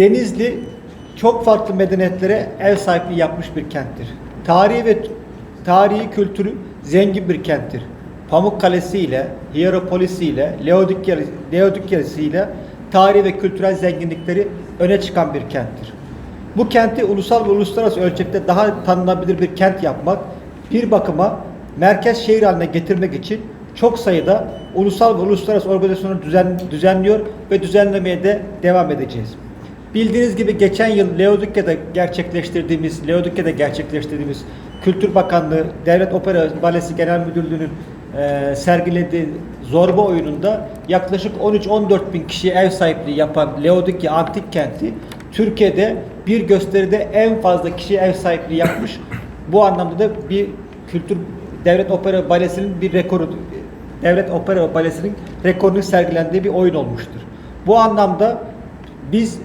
Denizli çok farklı medeniyetlere ev sahipliği yapmış bir kenttir. Tarihi ve tarihi kültürü zengin bir kenttir. Pamukkale'si ile, Hierapolis'i ile, Laodikya'sı ile tarihi ve kültürel zenginlikleri öne çıkan bir kenttir. Bu kenti ulusal ve uluslararası ölçekte daha tanınabilir bir kent yapmak, bir bakıma merkez şehir haline getirmek için çok sayıda ulusal ve uluslararası organizasyonu düzen, düzenliyor ve düzenlemeye de devam edeceğiz. Bildiğiniz gibi geçen yıl Laodikya'da gerçekleştirdiğimiz, Laodikya'da gerçekleştirdiğimiz Kültür Bakanlığı Devlet Opera Balesi Genel Müdürlüğü'nün eee sergilediği zorba oyununda yaklaşık 13-14 bin kişiye ev sahipliği yapan Laodikya Antik Kenti Türkiye'de bir gösteride en fazla kişiye ev sahipliği yapmış. Bu anlamda da bir kültür devlet opera balesinin bir rekoru devlet opera balesinin rekorunu sergilendiği bir oyun olmuştur. Bu anlamda biz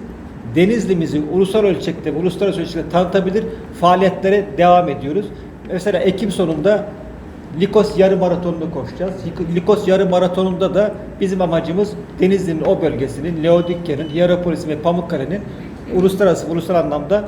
Denizli'mizi ulusal ölçekte, uluslararası ölçekte tanıtabilir faaliyetlere devam ediyoruz. Mesela Ekim sonunda Likos yarı maratonunu koşacağız. Likos yarı maratonunda da bizim amacımız Denizli'nin o bölgesinin, Laodikya'nın, Hierapolis'in ve Pamukkale'nin uluslararası, ulusal anlamda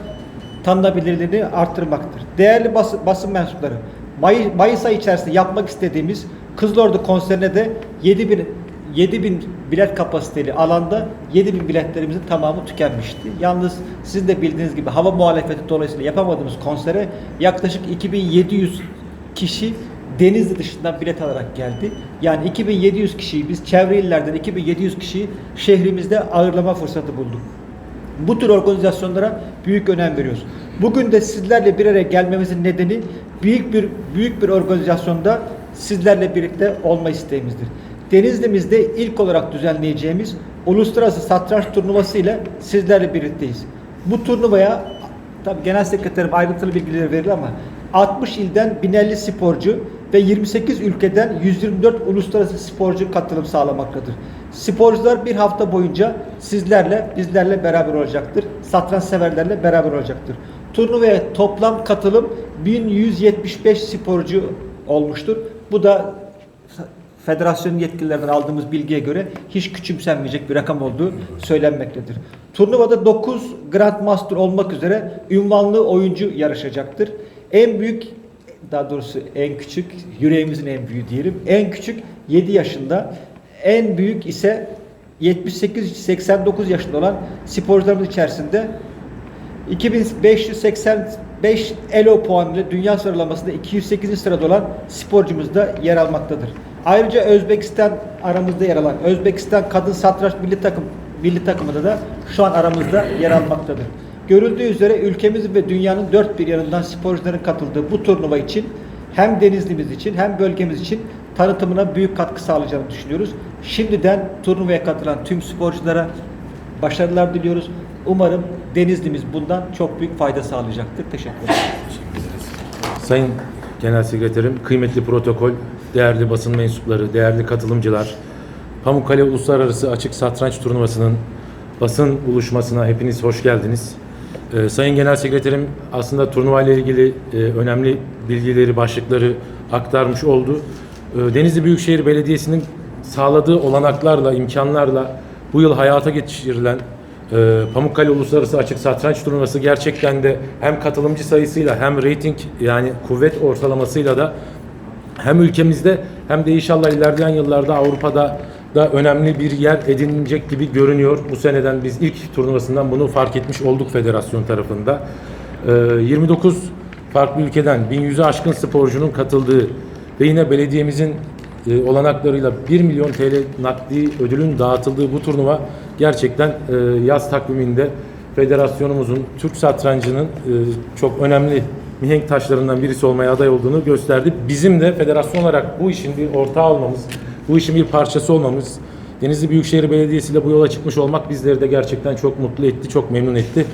tanınabilirliğini arttırmaktır. Değerli basın, basın mensupları, May, Mayıs ayı içerisinde yapmak istediğimiz Kızılordu konserine de 7000 7000 bilet kapasiteli alanda 7000 biletlerimizin tamamı tükenmişti. Yalnız sizin de bildiğiniz gibi hava muhalefeti dolayısıyla yapamadığımız konsere yaklaşık 2700 kişi Denizli dışından bilet alarak geldi. Yani 2700 kişiyi biz çevre illerden 2700 kişiyi şehrimizde ağırlama fırsatı bulduk. Bu tür organizasyonlara büyük önem veriyoruz. Bugün de sizlerle bir araya gelmemizin nedeni büyük bir büyük bir organizasyonda sizlerle birlikte olma isteğimizdir. Denizli'mizde ilk olarak düzenleyeceğimiz uluslararası satranç turnuvası ile sizlerle birlikteyiz. Bu turnuvaya tabii genel sekreterim ayrıntılı bilgileri verir ama 60 ilden 1050 sporcu ve 28 ülkeden 124 uluslararası sporcu katılım sağlamaktadır. Sporcular bir hafta boyunca sizlerle, bizlerle beraber olacaktır. Satranç severlerle beraber olacaktır. Turnuvaya toplam katılım 1175 sporcu olmuştur. Bu da federasyonun yetkililerinden aldığımız bilgiye göre hiç küçümsenmeyecek bir rakam olduğu söylenmektedir. Turnuvada 9 Grandmaster olmak üzere ünvanlı oyuncu yarışacaktır. En büyük daha doğrusu en küçük, yüreğimizin en büyüğü diyelim. En küçük 7 yaşında, en büyük ise 78-89 yaşında olan sporcularımız içerisinde 2585 ELO puan ile dünya sıralamasında 208. sırada olan sporcumuz da yer almaktadır. Ayrıca Özbekistan aramızda yer alan Özbekistan Kadın Satranç Milli Takım Milli Takımında da şu an aramızda yer almaktadır. Görüldüğü üzere ülkemizin ve dünyanın dört bir yanından sporcuların katıldığı bu turnuva için hem Denizli'miz için hem bölgemiz için tanıtımına büyük katkı sağlayacağını düşünüyoruz. Şimdiden turnuvaya katılan tüm sporculara başarılar diliyoruz. Umarım Denizli'miz bundan çok büyük fayda sağlayacaktır. Teşekkür ederim. Sayın Genel Sekreterim, kıymetli protokol, değerli basın mensupları, değerli katılımcılar, Pamukkale Uluslararası Açık Satranç Turnuvası'nın basın buluşmasına hepiniz hoş geldiniz. Ee, Sayın Genel Sekreterim aslında turnuva ile ilgili e, önemli bilgileri, başlıkları aktarmış oldu. Ee, Denizli Büyükşehir Belediyesi'nin sağladığı olanaklarla, imkanlarla bu yıl hayata geçirilen e, Pamukkale Uluslararası Açık Satranç Turnuvası gerçekten de hem katılımcı sayısıyla hem reyting yani kuvvet ortalamasıyla da hem ülkemizde hem de inşallah ilerleyen yıllarda Avrupa'da da önemli bir yer edinilecek gibi görünüyor. Bu seneden biz ilk turnuvasından bunu fark etmiş olduk federasyon tarafında. Ee, 29 farklı ülkeden 1100'e aşkın sporcunun katıldığı ve yine belediyemizin e, olanaklarıyla 1 milyon TL nakdi ödülün dağıtıldığı bu turnuva gerçekten e, yaz takviminde federasyonumuzun Türk satrancının e, çok önemli mihenk taşlarından birisi olmaya aday olduğunu gösterdi. Bizim de federasyon olarak bu işin bir ortağı olmamız, bu işin bir parçası olmamız, Denizli Büyükşehir Belediyesi ile bu yola çıkmış olmak bizleri de gerçekten çok mutlu etti, çok memnun etti.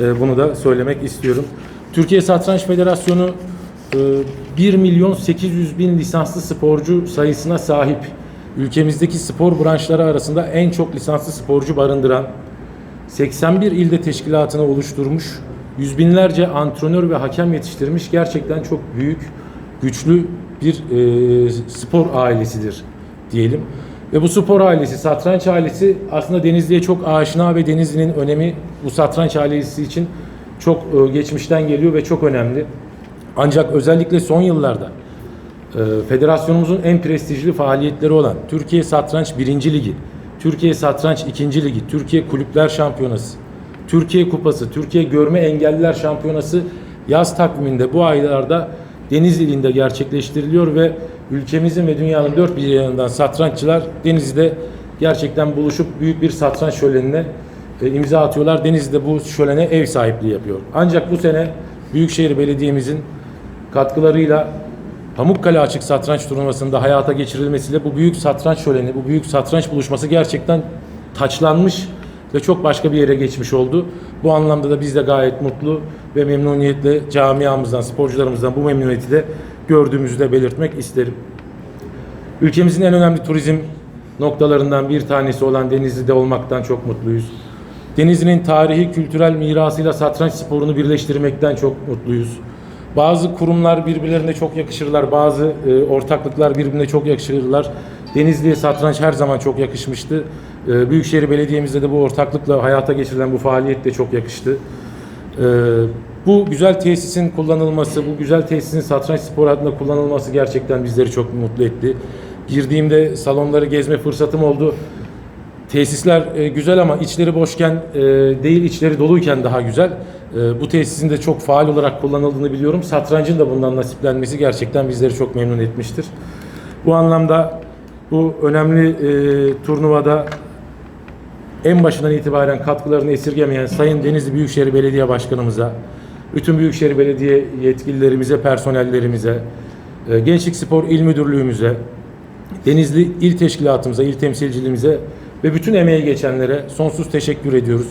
E, Bunu da söylemek istiyorum. Türkiye Satranç Federasyonu 1 milyon 800 bin lisanslı sporcu sayısına sahip. Ülkemizdeki spor branşları arasında en çok lisanslı sporcu barındıran 81 ilde teşkilatını oluşturmuş, yüz binlerce antrenör ve hakem yetiştirmiş gerçekten çok büyük, güçlü bir e, spor ailesidir diyelim. Ve bu spor ailesi, satranç ailesi aslında Denizli'ye çok aşina ve Denizli'nin önemi bu satranç ailesi için çok e, geçmişten geliyor ve çok önemli. Ancak özellikle son yıllarda e, federasyonumuzun en prestijli faaliyetleri olan Türkiye Satranç 1. Ligi, Türkiye Satranç 2. Ligi, Türkiye Kulüpler Şampiyonası, Türkiye Kupası, Türkiye Görme Engelliler Şampiyonası yaz takviminde bu aylarda Denizli ilinde gerçekleştiriliyor ve ülkemizin ve dünyanın dört bir yanından satranççılar Denizli'de gerçekten buluşup büyük bir satranç şölenine e, imza atıyorlar. Denizli'de bu şölene ev sahipliği yapıyor. Ancak bu sene Büyükşehir Belediye'mizin katkılarıyla Pamukkale Açık Satranç Turnuvası'nda hayata geçirilmesiyle bu büyük satranç şöleni, bu büyük satranç buluşması gerçekten taçlanmış ve çok başka bir yere geçmiş oldu. Bu anlamda da biz de gayet mutlu ve memnuniyetle camiamızdan, sporcularımızdan bu memnuniyeti de gördüğümüzü de belirtmek isterim. Ülkemizin en önemli turizm noktalarından bir tanesi olan Denizli'de olmaktan çok mutluyuz. Denizli'nin tarihi, kültürel mirasıyla satranç sporunu birleştirmekten çok mutluyuz. Bazı kurumlar birbirlerine çok yakışırlar, bazı e, ortaklıklar birbirine çok yakışırlar. Denizli'ye satranç her zaman çok yakışmıştı. E, Büyükşehir Belediye'mizde de bu ortaklıkla hayata geçirilen bu faaliyet de çok yakıştı. Ee, bu güzel tesisin kullanılması, bu güzel tesisin satranç spor adına kullanılması gerçekten bizleri çok mutlu etti. Girdiğimde salonları gezme fırsatım oldu. Tesisler e, güzel ama içleri boşken e, değil içleri doluyken daha güzel. E, bu tesisin de çok faal olarak kullanıldığını biliyorum. Satrancın da bundan nasiplenmesi gerçekten bizleri çok memnun etmiştir. Bu anlamda bu önemli e, turnuvada en başından itibaren katkılarını esirgemeyen Sayın Denizli Büyükşehir Belediye Başkanımıza, bütün Büyükşehir Belediye yetkililerimize, personellerimize, e, Gençlik Spor İl Müdürlüğümüze, Denizli İl Teşkilatımıza, İl Temsilciliğimize ve bütün emeği geçenlere sonsuz teşekkür ediyoruz.